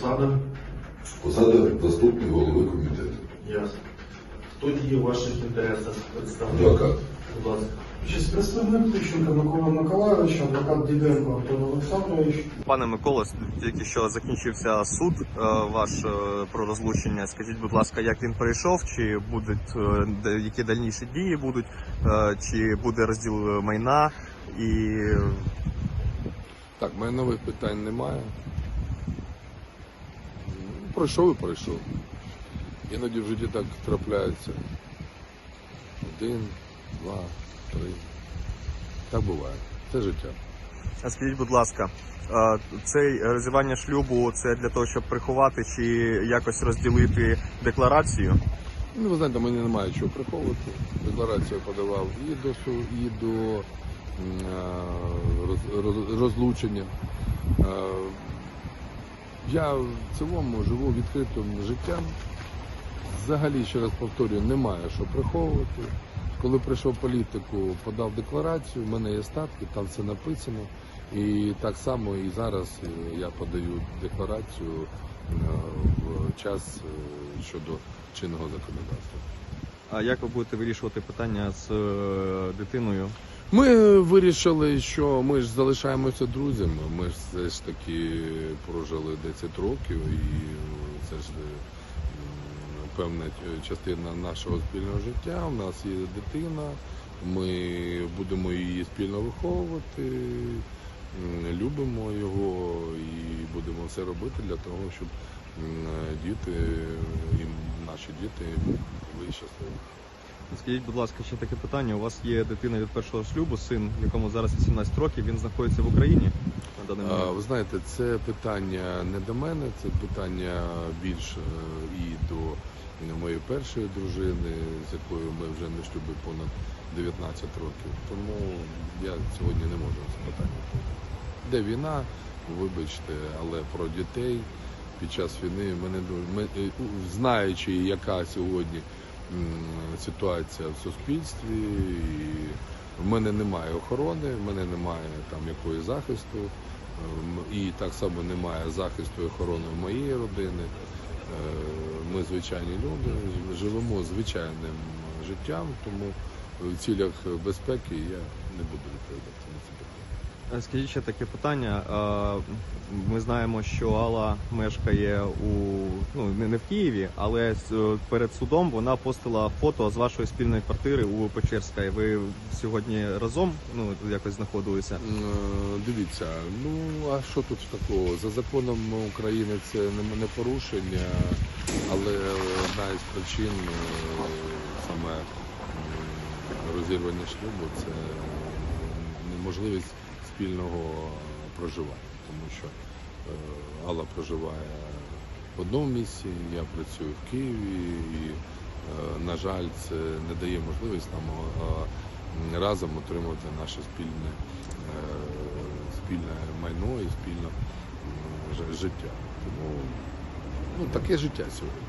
посада? Посада заступник голови комітету. Ясно. Хто діє в ваших інтересах представник? Адвокат. Будь ласка. Честь представник Тищенка Микола Миколайович, адвокат Діденко Антон Олександрович. Пане Миколо, тільки що закінчився суд е, ваш е, про розлучення. Скажіть, будь ласка, як він пройшов? Чи будуть е, які дальніші дії будуть, чи буде розділ майна і Так, майнових питань немає. Пройшов і пройшов. Іноді в житті так трапляється. Один, два, три. Так буває. Це життя. А скажіть, будь ласка, е, цей розірвання шлюбу це для того, щоб приховати чи якось розділити декларацію? Ну, ви знаєте, мені немає чого приховувати. Декларацію подавав і до і до роз- роз- розлучення. Я в цілому живу відкритим життям. Взагалі, ще раз повторюю, немає що приховувати. Коли прийшов політику, подав декларацію, в мене є статки, там все написано. І так само і зараз е, я подаю декларацію е, в час е, щодо чинного законодавства. А як ви будете вирішувати питання з е, дитиною? Ми вирішили, що ми ж залишаємося друзями. Ми ж все ж таки прожили 10 років, і це ж е, певна частина нашого спільного життя. У нас є дитина, ми будемо її спільно виховувати, любимо його і будемо все робити для того, щоб діти і наші діти були щасливі. Скажіть, будь ласка, ще таке питання. У вас є дитина від першого шлюбу, син, якому зараз 18 років, він знаходиться в Україні на даний А, момент. Ви знаєте, це питання не до мене, це питання більш е, і до моєї першої дружини, з якою ми вже не шлюбі понад 19 років. Тому я сьогодні не можу це питання. Де війна, вибачте, але про дітей під час війни ми не ми, е, знаючи, яка сьогодні ситуація в суспільстві, і в мене немає охорони, в мене немає там якоїсь захисту, ем, і так само немає захисту і охорони в моєї родини. Е, Ми звичайні люди, живемо звичайним життям, тому в цілях безпеки я не буду відповідати на це питання. А Скажіть ще таке питання. Ми знаємо, що Алла мешкає у ну не в Києві, але перед судом вона постила фото з вашої спільної квартири у Печерська. Ви сьогодні разом ну якось знаходилися. Е, Дивіться, ну а що тут такого? За законом України це не, порушення, але одна із причин е, саме розірвання шлюбу це неможливість спільного проживання, тому що е, Алла проживає в одному місці, я працюю в Києві, і, е, на жаль, це не дає можливість нам е, разом отримувати наше спільне, спільне майно і спільне життя. Тому ну, таке життя сьогодні.